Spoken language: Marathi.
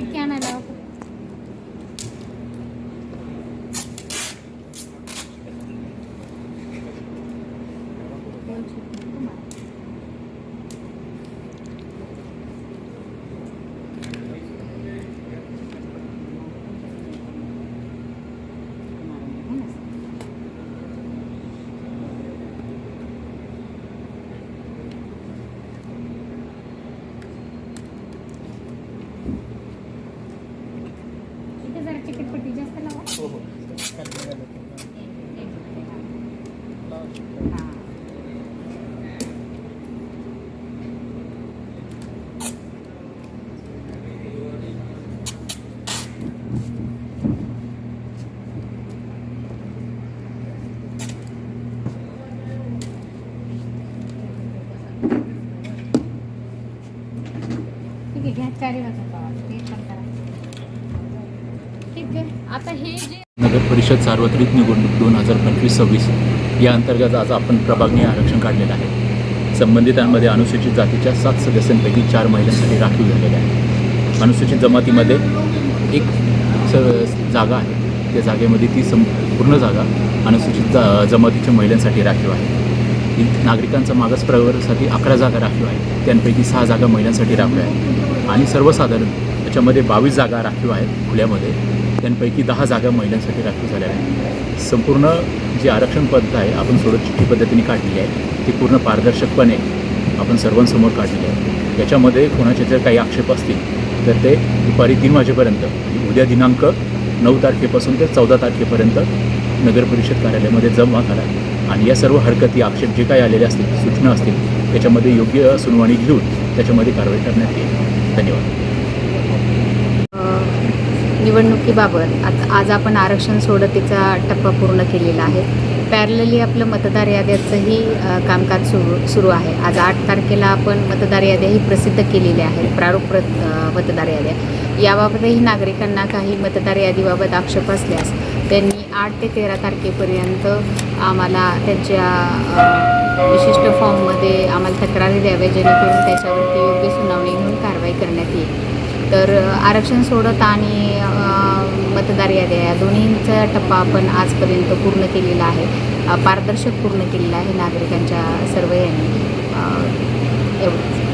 ഒപ്പിക്കാണല്ലോ चिकटपट्टी जास्त लावा हो हो. हां. ठीक आहे घ्या चारी वाजता. ते पण आता हे जे नगर परिषद सार्वत्रिक निवडणूक दोन हजार पंचवीस सव्वीस या अंतर्गत आज आपण प्रभागने आरक्षण काढलेलं आहे. संबंधितांमध्ये अनुसूचित जातीच्या सात सदस्यांपैकी चार महिलांसाठी राखीव झालेले आहे अनुसूचित जमातीमध्ये एक स जागा आहे. त्या जागेमध्ये ती सं पूर्ण जागा अनुसूचित जा जमातीच्या महिलांसाठी राखीव आहे. ती नागरिकांचा मागास प्रवर्गासाठी अकरा जागा राखीव आहे त्यांपैकी सहा जागा महिलांसाठी राखीव आहे आणि सर्वसाधारण त्याच्यामध्ये बावीस जागा राखीव आहेत खुल्यामध्ये. त्यांपैकी दहा जागा महिलांसाठी राखीव झाल्या आहेत. संपूर्ण जी आरक्षण पद्धत आहे आपण सोडत चिठ्ठी पद्धतीने काढलेली आहे. ती पूर्ण पारदर्शकपणे आपण सर्वांसमोर काढलेली आहे. याच्यामध्ये कोणाचे जर काही आक्षेप असतील तर ते दुपारी तीन वाजेपर्यंत उद्या दिनांक नऊ तारखेपासून ते चौदा तारखेपर्यंत नगर परिषद कार्यालयामध्ये जमा करा. आणि या सर्व हरकती आक्षेप जे काही आलेले असतील सूचना असतील त्याच्यामध्ये योग्य सुनावणी घेऊन त्याच्यामध्ये कारवाई करण्यात येईल. धन्यवाद. निवडणुकीबाबत आता आज आपण आरक्षण सोडतीचा टप्पा पूर्ण केलेला आहे. पॅरलली आपलं मतदार याद्याचंही कामकाज सुरू सुरू आहे. आज आठ तारखेला आपण मतदार याद्याही प्रसिद्ध केलेल्या आहेत. प्रारूप प्र मतदार याद्या. याबाबतही नागरिकांना काही मतदार यादीबाबत आक्षेप असल्यास त्यांनी आठ ते तेरा तारखेपर्यंत आम्हाला त्यांच्या विशिष्ट फॉर्ममध्ये आम्हाला तक्रारी द्याव्या जेणेकरून त्याच्यावरती योग्य सुनावणी घेऊन कारवाई करण्यात येईल. तर आरक्षण सोडत आणि मतदार याद्या या दोन्हींचा टप्पा आपण आजपर्यंत पूर्ण केलेला आहे. पारदर्शक पूर्ण केलेला आहे नागरिकांच्या सर्व यांनी. एवढंच.